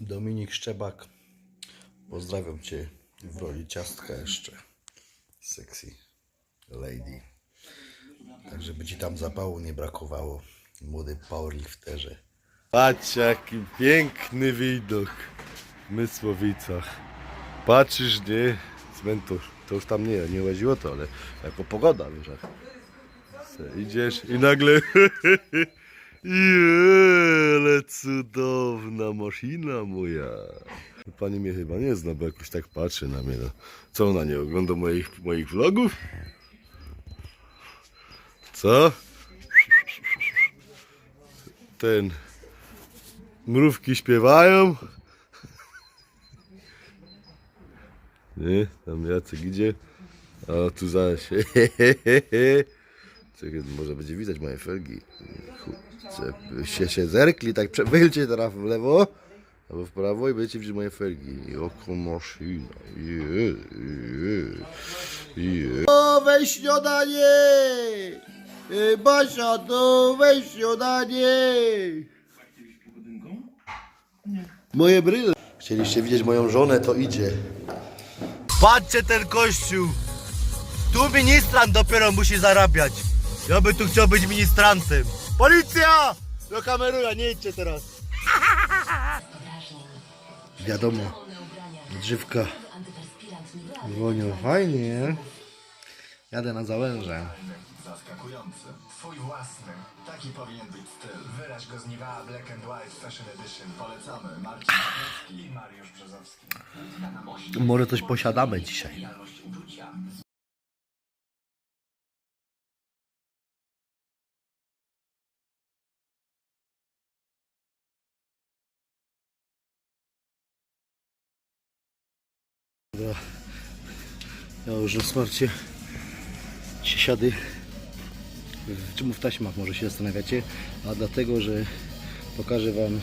Dominik Szczebak. Pozdrawiam Cię w roli ciastka jeszcze. Sexy lady. Tak, żeby Ci tam zapału nie brakowało. Młody powerlifterze. Patrz jaki piękny widok w Mysłowicach. Patrzysz, nie? Cmentarz. To już tam nie, nie łaziło to, ale jako pogoda, wiesz Idziesz i nagle... Je, ale cudowna maszyna moja. Pani mnie chyba nie zna, bo jakoś tak patrzy na mnie. No. Co ona nie ogląda moich, moich vlogów? Co? Ten... Mrówki śpiewają. Nie, tam Jacek idzie. A tu zaś. Może będzie widać moje felgi. Kurczę, się, się zerkli, tak przewylcie teraz w lewo albo w prawo i będziecie widzieć moje felgi. Oko maszyna. Je, je. Nowe śniadanie! Y, Basia, nowe śniadanie! Moje bryle. Chcieliście widzieć moją żonę, to idzie. Patrzcie ten kościół! Tu ministrant dopiero musi zarabiać. Ja bym tu chciał być ministrantem. Policja! Do kameruja, nie idźcie teraz. Wiadomo, drzewka dzwonią fajnie, nie? Jadę na załęże. Zaskakujący. Twój własny. Taki powinien być styl. Wyraź go z Niwa Black and White Fashion Edition. Polecamy. Marcin Kwiecki i Mariusz Brzozowski. Może coś posiadamy dzisiaj. Dobra. Ja już na smarcie siady. Czemu w taśmach może się zastanawiacie? A dlatego, że pokażę Wam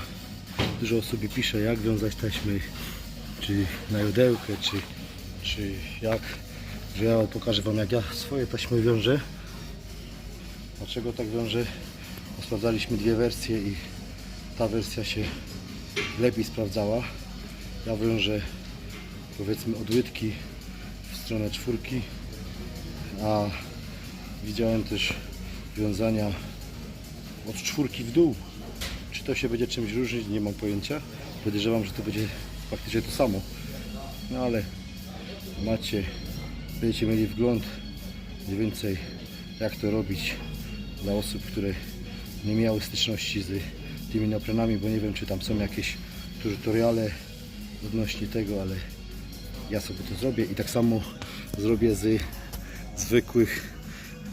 Dużo osób pisze jak wiązać taśmy czy na jodełkę, czy, czy jak że ja pokażę Wam jak ja swoje taśmy wiążę dlaczego tak wiążę sprawdzaliśmy dwie wersje i ta wersja się lepiej sprawdzała ja wiążę powiedzmy od łydki w stronę czwórki a widziałem też wiązania od czwórki w dół czy to się będzie czymś różnić, nie mam pojęcia. Podejrzewam, że to będzie faktycznie to samo. No ale macie, będziecie mieli wgląd mniej więcej jak to robić dla osób, które nie miały styczności z tymi neoprenami, bo nie wiem czy tam są jakieś tutoriale odnośnie tego, ale ja sobie to zrobię i tak samo zrobię z zwykłych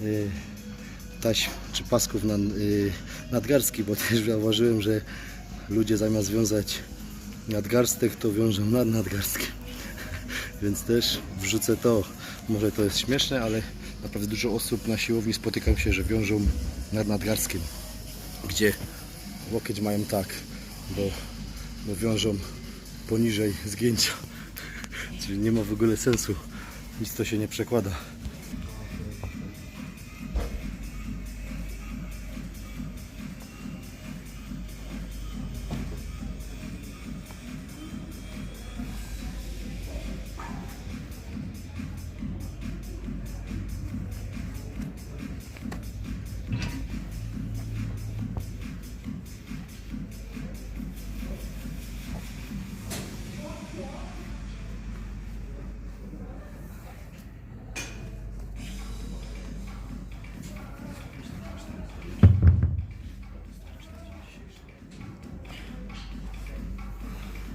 y, taśm czy pasków na, y, nadgarstki, bo też zauważyłem, że ludzie zamiast wiązać nadgarstek, to wiążą nad nadgarstkiem. Więc też wrzucę to. Może to jest śmieszne, ale naprawdę dużo osób na siłowni spotykam się, że wiążą nad nadgarstkiem, gdzie łokieć mają tak, bo, bo wiążą poniżej zgięcia. Czyli nie ma w ogóle sensu. Nic to się nie przekłada.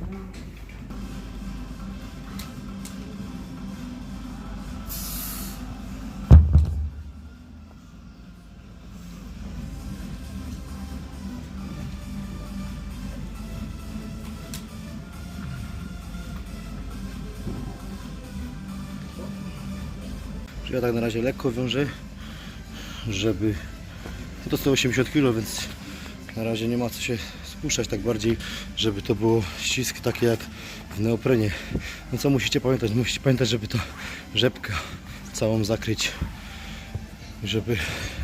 Ja tak na razie lekko wiążę, żeby to 180 kg, więc na razie nie ma co się spuszczać tak bardziej, żeby to było ścisk takie jak w neoprenie. No co musicie pamiętać? Musicie pamiętać, żeby to rzepkę całą zakryć, żeby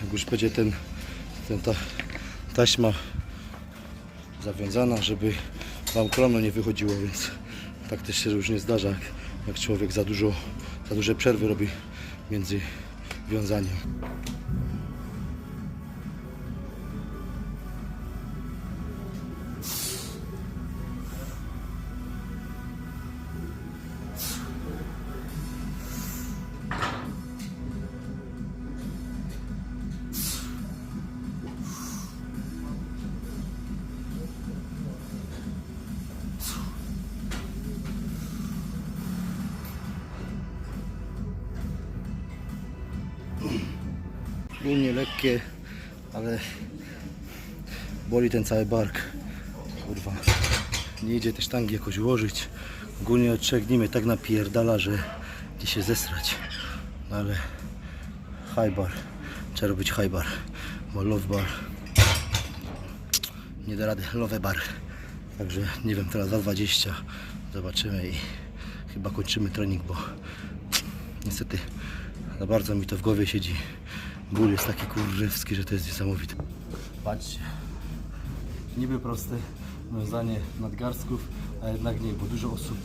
jak już będzie ten, ten ta taśma zawiązana, żeby wam kolano nie wychodziło, więc tak też się różnie zdarza, jak, jak człowiek za dużo, za duże przerwy robi między wiązaniem. Ogólnie lekkie, ale boli ten cały bark. Kurwa. Nie idzie te sztangi jakoś ułożyć. Ogólnie od trzech dni mnie tak napierdala, że idzie się zesrać. No ale high bar. Trzeba robić high bar. Bo love bar. Nie da rady. Love bar. Także nie wiem, teraz 2.20. Zobaczymy i chyba kończymy trening, bo niestety za bardzo mi to w głowie siedzi. Ból jest taki kurżewski, że to jest niesamowite. Patrzcie. Niby proste wiązanie nadgarstków, a jednak nie, bo dużo osób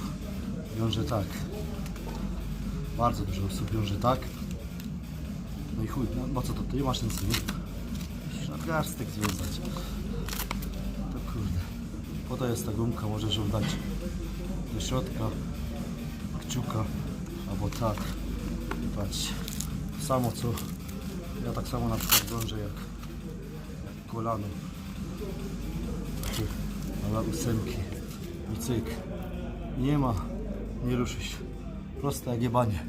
wiąże tak. Bardzo dużo osób wiąże tak. No i chuj, no, no co to, ty masz ten synek? Musisz nadgarstek związać. To kurde. Po to jest ta gumka, możesz ją dać do środka kciuka albo tak. Patrzcie. Samo co ja tak samo na przykład wiążę jak, kolano. Takie ala ósemki i cyk. Nie ma, nie ruszy się. Proste jak jebanie.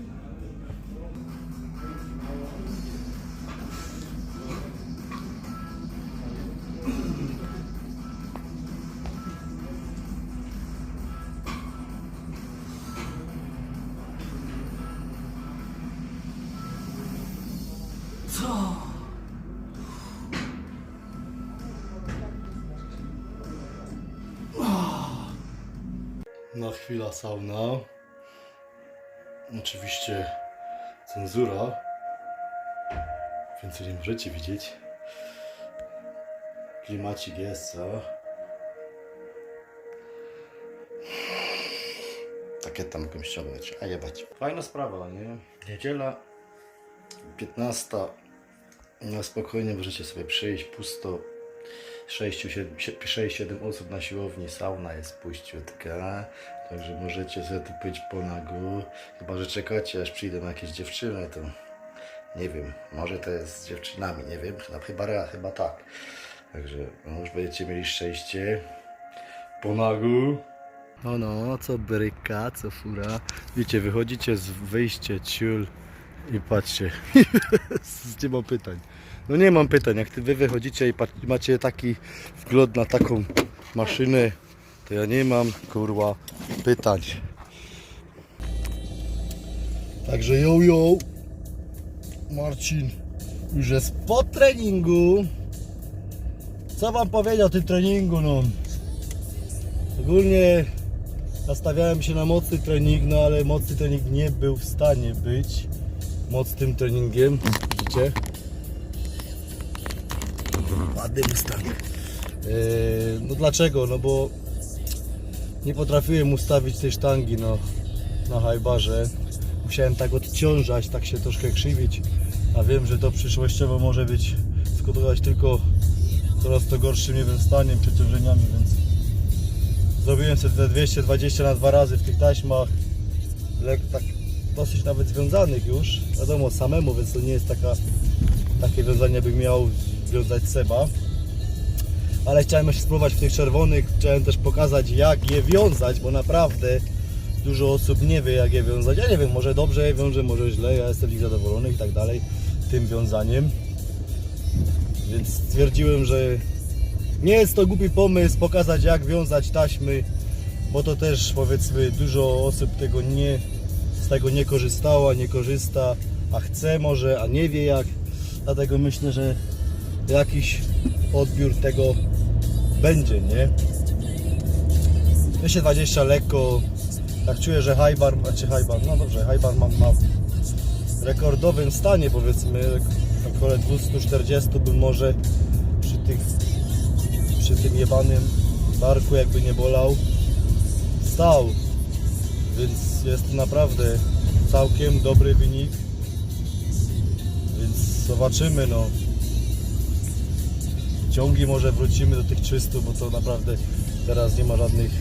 Na chwila sauna. Oczywiście cenzura. Więcej nie możecie widzieć. Klimacik jest, co? Takie tam gościowe, a jebać. Fajna sprawa, nie? Niedziela 15. Na spokojnie możecie sobie przyjść, pusto. 6-7 osób na siłowni, sauna jest puściutka, także możecie sobie tu być po nagu. Chyba, że czekacie aż przyjdą jakieś dziewczyny, to nie wiem, może to jest z dziewczynami, nie wiem, chyba, chyba, chyba tak. Także no, już będziecie mieli szczęście po nagu. No no, co bryka, co fura. Wiecie, wychodzicie z wyjścia ciul i patrzcie, nie mam pytań. No nie mam pytań, jak wy wychodzicie i macie taki wgląd na taką maszynę, to ja nie mam kurwa pytań. Także yo yo, Marcin już jest po treningu. Co wam powiedział o tym treningu, no? Ogólnie nastawiałem się na mocny trening, no ale mocny trening nie był w stanie być mocnym treningiem, widzicie? Ładny Mustang. Yy, no dlaczego? No bo nie potrafiłem ustawić tej sztangi no, na hajbarze. Musiałem tak odciążać, tak się troszkę krzywić. A wiem, że to przyszłościowo może być skutkować tylko coraz to gorszym nie wiem, staniem, przeciążeniami, więc zrobiłem sobie te 220 na dwa razy w tych taśmach. Lek, tak dosyć nawet związanych już. Wiadomo, samemu, więc to nie jest taka, takie wiązanie, by miał wiązać Seba. Ale chciałem jeszcze spróbować w tych czerwonych, chciałem też pokazać jak je wiązać, bo naprawdę dużo osób nie wie jak je wiązać. Ja nie wiem, może dobrze je wiąże, może źle, ja jestem z zadowolony i tak dalej tym wiązaniem. Więc stwierdziłem, że nie jest to głupi pomysł pokazać jak wiązać taśmy, bo to też powiedzmy dużo osób tego nie, tego nie korzystała, nie korzysta, a chce może, a nie wie jak. Dlatego myślę, że jakiś odbiór tego będzie, nie? 220 lekko, tak czuję, że Highbar, znaczy Highbar, no dobrze, Highbar ma, ma w rekordowym stanie powiedzmy, około 240 bym może przy tych, przy tym jebanym barku jakby nie bolał, wstał, więc jest to naprawdę całkiem dobry wynik. Więc zobaczymy, no. Ciągi może wrócimy do tych 300, bo to naprawdę teraz nie ma żadnych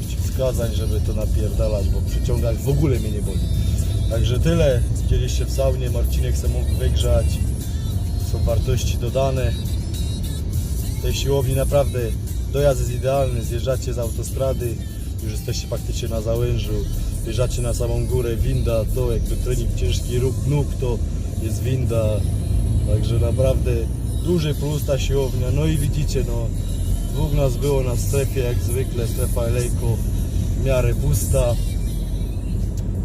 przeciwwskazań, żeby to napierdalać, bo przy ciągach w ogóle mnie nie boli. Także tyle. Widzieliście w saunie, Marcinek se mógł wygrzać. Są wartości dodane. W tej siłowni naprawdę dojazd jest idealny. Zjeżdżacie z autostrady, już jesteście praktycznie na załężu. Wjeżdżacie na samą górę, winda, to jakby trening ciężki ruch nóg, to jest winda. Także naprawdę duży plus ta siłownia. No i widzicie, no dwóch nas było na strefie jak zwykle, strefa Elejko w miarę pusta.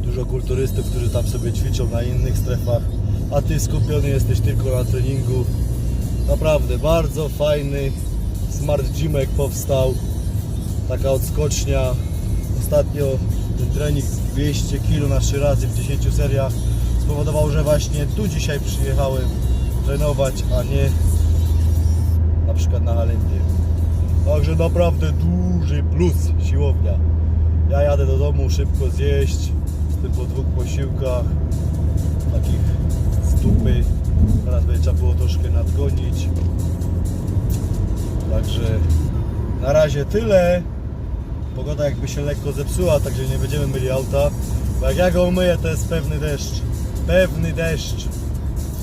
Dużo kulturystów, którzy tam sobie ćwiczą na innych strefach, a ty skupiony jesteś tylko na treningu. Naprawdę bardzo fajny smart gymek powstał. Taka odskocznia. Ostatnio ten trening 200 kg na 3 razy w 10 seriach spowodował, że właśnie tu dzisiaj przyjechałem trenować, a nie na przykład na Halendzie. Także naprawdę duży plus siłownia. Ja jadę do domu szybko zjeść, jestem po dwóch posiłkach, takich z dupy. Teraz będzie trzeba było troszkę nadgonić. Także na razie tyle. Pogoda jakby się lekko zepsuła, także nie będziemy myli auta. Bo jak ja go umyję, to jest pewny deszcz. Pewny deszcz.